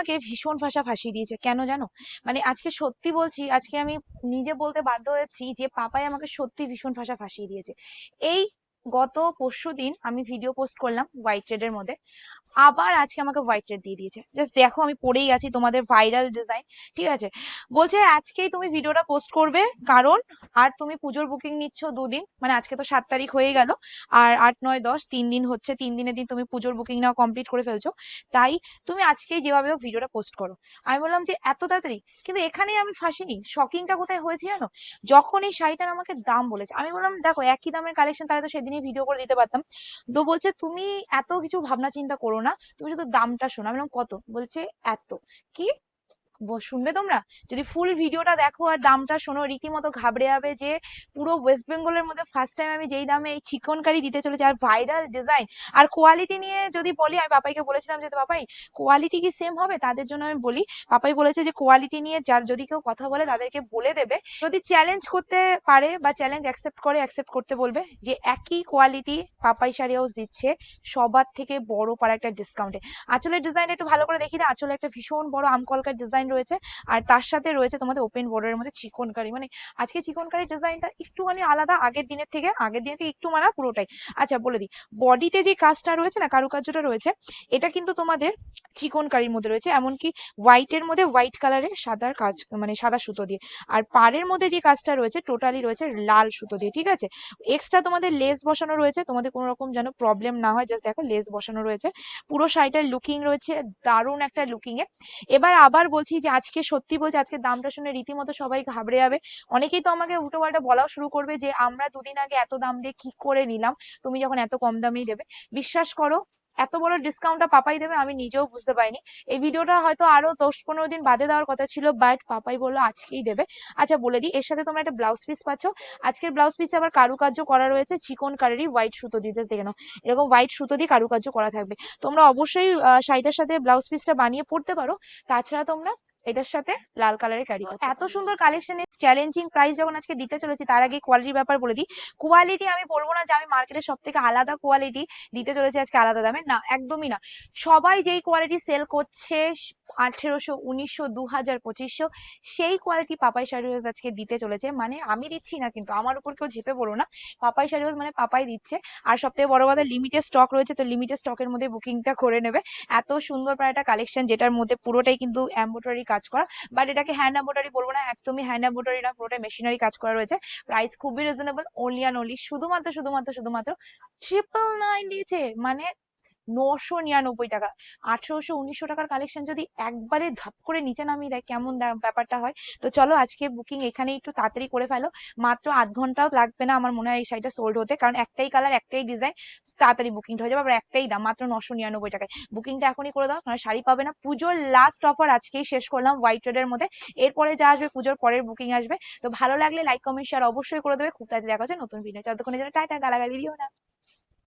আমাকে ভীষণ ভাষা ফাঁসিয়ে দিয়েছে। কেন জানো? মানে আজকে সত্যি বলছি, আজকে আমি নিজে বলতে বাধ্য হয়েছি যে পাপাই আমাকে সত্যি ভীষণ ভাষা ফাঁসিয়ে দিয়েছে। এই গত পরশু দিন আমি ভিডিও পোস্ট করলাম হোয়াইট রেড এর মধ্যে। আবার আজকে আমাকে হোয়াইট রেড দিয়ে দিয়েছে। জাস্ট দেখো, আমি পড়েই আছি তোমাদের ভাইরাল ডিজাইন ঠিক আছে? বলছে, আজকেই তুমি ভিডিওটা পোস্ট করবে, কারণ আর তুমি পুজোর বুকিং নিচ্ছ দুদিন মানে আজকে তো সাত তারিখ হয়ে গেল, আর আট, নয়, দশ, তিন দিন হচ্ছে, তিন দিনের দিন তুমি পুজোর বুকিং নাও কমপ্লিট করে ফেলছো। তাই তুমি আজকেই যেভাবে ভিডিওটা পোস্ট করো। আমি বললাম যে, এত তাড়াতাড়ি? কিন্তু এখানেই আমি ফাঁসিনি। শকিংটা কোথায় হয়েছে জানো? যখন এই শাড়িটার আমাকে দাম বলেছে, আমি বললাম, দেখো, একই দামের কালেকশন তাহলে তো সেদিনই ভিডিও করে দিতে পারতাম। তো বলছে, তুমি এত কিছু ভাবনা চিন্তা করো না। তুমি শুধু দামটা শোনো আমি কত? বলছে, এত। কি? শুনবে তোমরা? যদি ফুল ভিডিওটা দেখো আর দামটা শোনো, রীতিমতো ঘাবড়ে যাবে যে পুরো ওয়েস্ট বেঙ্গলের মধ্যে ফার্স্ট টাইম আমি যেই দামে এই চিকন কারি দিতে চলেছি আর ভাইরাল ডিজাইন আর কোয়ালিটি নিয়ে যদি বলি, আমি পাপাইকে বলেছিলাম যে পাপাই কোয়ালিটি কি সেম হবে? তাদের জন্য আমি বলি পাপাই বলেছে যে কোয়ালিটি নিয়ে যার যদি কেউ কথা বলে তাদেরকে বলে দেবে। যদি চ্যালেঞ্জ করতে পারে বা চ্যালেঞ্জ অ্যাকসেপ্ট করে অ্যাকসেপ্ট করতে বলবে যে, একই কোয়ালিটি পাপাই শাড়ি হাউস দিচ্ছে, সবার থেকে বড় পারা একটা ডিসকাউন্টে আঁচলের ডিজাইন একটু ভালো করে দেখি না? আঁচলে একটা ভীষণ বড় আমকলকার ডিজাইন রয়েছে। আর তার সাথে রয়েছে তোমাদের ওপেন বর্ডারের মধ্যে চিকনকারি। মানে আজকে চিকনকারি ডিজাইনটা একটুখানি আলাদা, আগের দিনের থেকে, আগের দিনের থেকে একটু মানা পুরোটাই। আচ্ছা বলে দিই। বডিতে যে কাজটা রয়েছে না, কারুকার্যটা রয়েছে, এটা কিন্তু তোমাদের চিকনকারির মধ্যে রয়েছে। এমনকি হোয়াইটের মধ্যে হোয়াইট কালারের সাদার কাজ মানে সাদা সুতো দিয়ে। আর পাড়ের মধ্যে যে কাজটা রয়েছে টোটালি রয়েছে লাল সুতো দিয়ে, ঠিক আছে? এক্সট্রা তোমাদের লেস বসানো রয়েছে, তোমাদের কোনো রকম যেন প্রবলেম না হয় জাস্ট দেখো লেস বসানো রয়েছে। পুরো শাড়িটার লুকিং রয়েছে, দারুণ একটা লুকিং এ এবার আবার বলছি যে আজকে সত্যি বলছি, আজকে দামটা শুনে রীতিমতো সবাই ঘাবড়ে যাবে। অনেকেই তো আমাকে উল্টো পাল্টা বলাও শুরু করবে যে, আমরা দুদিন আগে এত দাম দিয়ে কি করে নিলাম? তুমি যখন এত কম দামেই দেবে। বিশ্বাস করো, এত বড় ডিসকাউন্টটা পাপাই দেবে, আমি নিজেও বুঝতে পারিনি। এই ভিডিওটা হয়তো আরও দশ পনেরো দিন বাদে দেওয়ার কথা ছিল বাট পাপাই বলল আজকেই দেবে। আচ্ছা বলে দিই, এর সাথে তোমরা একটা ব্লাউজ পিস পাচ্ছ। আজকের ব্লাউজ পিসে আবার কারুকার্য করা রয়েছে, চিকন কালারই হোয়াইট সুতো just দেখে নাও। এরকম হোয়াইট সুতো দিয়ে কারুকার্য করা থাকবে। তোমরা অবশ্যই শাড়িটার সাথে ব্লাউজ পিসটা বানিয়ে পড়তে পারো। তাছাড়া তোমরা এটার সাথে লাল কালারের ক্যারি এত সুন্দর কালেকশনে চ্যালেঞ্জিং প্রাইস যখন আজকে দিতে চলেছি তার আগে কোয়ালিটির ব্যাপার বলে দিই। কোয়ালিটি আমি বলব না যে আমি মার্কেটের সব থেকে আলাদা কোয়ালিটি দিতে চলেছি আজকে আলাদা দামে। না একদমই না। সবাই যেই কোয়ালিটি সেল করছে আঠেরোশো, উনিশশো দু হাজার পঁচিশশো, সেই কোয়ালিটি পাপাই শাড়ি হাউস আজকে দিতে চলেছে। মানে আমি দিচ্ছি না কিন্তু, আমার উপর কেউ ঝেপে পড়ো না। পাপাই শাড়ি হাউস মানে পাপাই দিচ্ছে। আর সব থেকে বড় কথা লিমিটেড স্টক রয়েছে, তো লিমিটেড স্টকের মধ্যে বুকিংটা করে নেবে। এত সুন্দর প্রায় একটা কালেকশন যেটার মধ্যে পুরোটাই কিন্তু এম্ব্রয়ডারি কাজ করা। বাট এটাকে হ্যান্ড এম্ব্রয়ডারি বলব না, একদমই হ্যান্ড এম্ব্রয়ডারি না, পুরোটাই মেশিনারি কাজ করা রয়েছে। প্রাইস খুবই রিজনেবল অনলি অ্যান্ড অনলি শুধুমাত্র শুধুমাত্র শুধুমাত্র ট্রিপল নাইন দিয়েছে। মানে নশো নিরানব্বই টাকা। আঠারোশো, উনিশশো টাকার কালেকশন যদি একবারে ধাপ করে নিচে নামিয়ে দেয়, কেমন ব্যাপারটা হয়? তো চলো, আজকে বুকিং এখানে একটু তাড়াতাড়ি করে ফেলো। মাত্র আধ ঘন্টাও লাগবে না আমার মনে হয় এই শাড়িটা সোল্ড হতে, কারণ একটাই কালার একটাই ডিজাইন তাড়াতাড়ি বুকিংটা হয়ে যাবে। আবার একটাই দাম, মাত্র নশো নিরানব্বই টাকায়। বুকিংটা এখনই করে দাও, কারণ শাড়ি পাবে না। পুজোর লাস্ট অফার আজকেই শেষ করলাম হোয়াইট রেডের মধ্যে। এরপরে যা আসবে, পুজোর পরের বুকিং আসবে। তো ভালো লাগলে লাইক কমেন্ট শেয়ার অবশ্যই করে দেবে। খুব তাড়াতাড়ি দেখা হচ্ছে নতুন ভিডিও যতক্ষণের জন্য টাটা, গালাগালি দিও না।